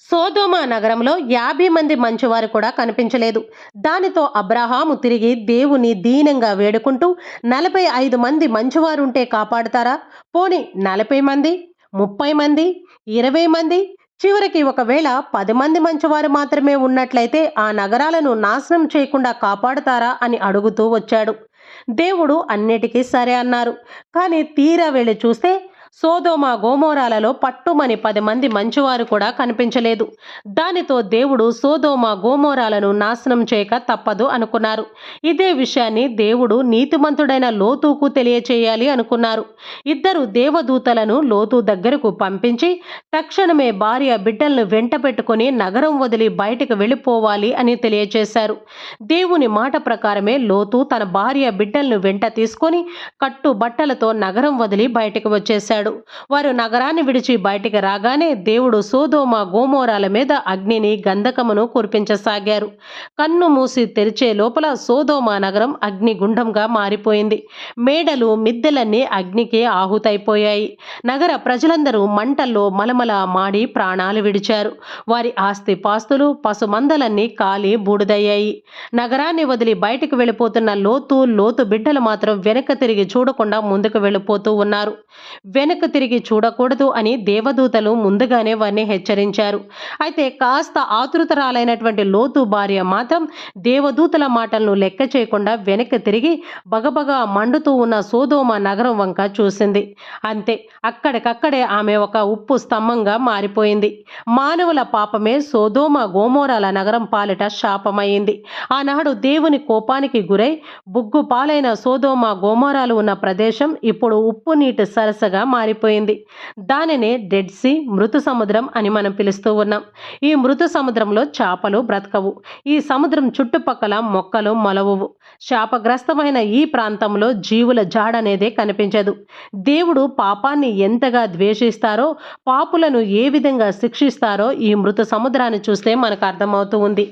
సోదోమా నగరంలో యాభై మంది మంచివారు కూడా కనిపించలేదు. దానితో అబ్రహాము తిరిగి దేవుని దీనంగా వేడుకుంటూ నలభై ఐదు మంది మంచివారుంటే కాపాడుతారా? పోని నలభై మంది ముప్పై మంది ఇరవై మంది చివరికి ఒకవేళ పది మంది మంచివారు మాత్రమే ఉన్నట్లయితే ఆ నగరాలను నాశనం చేయకుండా కాపాడుతారా అని అడుగుతూ వచ్చాడు. దేవుడు అన్నిటికీ సరే అన్నారు. కానీ తీరా వెళ్ళి చూస్తే సోదోమ గోమోరాలలో పట్టుమని పది మంది మంచివారు కూడా కనిపించలేదు. దానితో దేవుడు సోదోమ గోమోరాలను నాశనం చేయక తప్పదు అనుకున్నారు. ఇదే విషయాన్ని దేవుడు నీతిమంతుడైన లోతుకు తెలియచేయాలి అనుకున్నారు. ఇద్దరు దేవదూతలను లోతు దగ్గరకు పంపించి తక్షణమే భార్య బిడ్డలను వెంట పెట్టుకుని నగరం వదిలి బయటకు వెళ్ళిపోవాలి అని తెలియచేశారు. దేవుని మాట ప్రకారమే లోతు తన భార్య బిడ్డలను వెంట తీసుకొని కట్టు బట్టలతో నగరం వదిలి బయటకు వచ్చేశాడు. వారు నగరాన్ని విడిచి బయటికి రాగానే దేవుడు సోదోమ గోమోరాల మీద అగ్నిని గంధకమును కురిపించసాగారు. కన్ను మూసి తెరిచే లోపల సోదోమ నగరం అగ్నిగుండంగా మారిపోయింది. మేడలు మిద్దెలన్నీ అగ్నికి ఆహుతైపోయాయి. నగర ప్రజలందరూ మంటల్లో మలమల మాడి ప్రాణాలు విడిచారు. వారి ఆస్తి పాస్తులు పశుమందలన్నీ కాలి బూడిదయ్యాయి. నగరాన్ని వదిలి బయటికి వెళ్ళిపోతున్న లోతు లోతు బిడ్డలు మాత్రం వెనక తిరిగి చూడకుండా ముందుకు వెళ్ళిపోతూ ఉన్నారు. వెనక్కు తిరిగి చూడకూడదు అని దేవదూతలు ముందుగానే వారిని హెచ్చరించారు. అయితే కాస్త ఆతృతరాలైనటువంటి లోతు భార్య మాత్రం దేవదూతల మాటలను లెక్క చేయకుండా వెనక్కి తిరిగి బగబగా మండుతూ ఉన్న సోదోమ నగరం వంక చూసింది. అంతే అక్కడికక్కడే ఆమె ఒక ఉప్పు స్తంభంగా మారిపోయింది. మానవుల పాపమే సోదోమ గోమోరాల నగరం పాలిట శాపమైంది. ఆనాడు దేవుని కోపానికి గురై బుగ్గు పాలైన సోదోమ గోమోరాలు ఉన్న ప్రదేశం ఇప్పుడు ఉప్పు నీటి సరసగా మారిపోయింది. దానినే డెడ్ సీ మృత సముద్రం అని మనం పిలుస్తూ ఉన్నాం. ఈ మృత సముద్రంలో చేపలు బ్రతకవు. ఈ సముద్రం చుట్టుపక్కల మొక్కలు మొలవవు. శాపగ్రస్తమైన ఈ ప్రాంతంలో జీవుల జాడనేదే కనిపించదు. దేవుడు పాపాన్ని ఎంతగా ద్వేషిస్తారో పాపులను ఏ విధంగా శిక్షిస్తారో ఈ మృత సముద్రాన్ని చూస్తే మనకు అర్థమవుతూ ఉంది.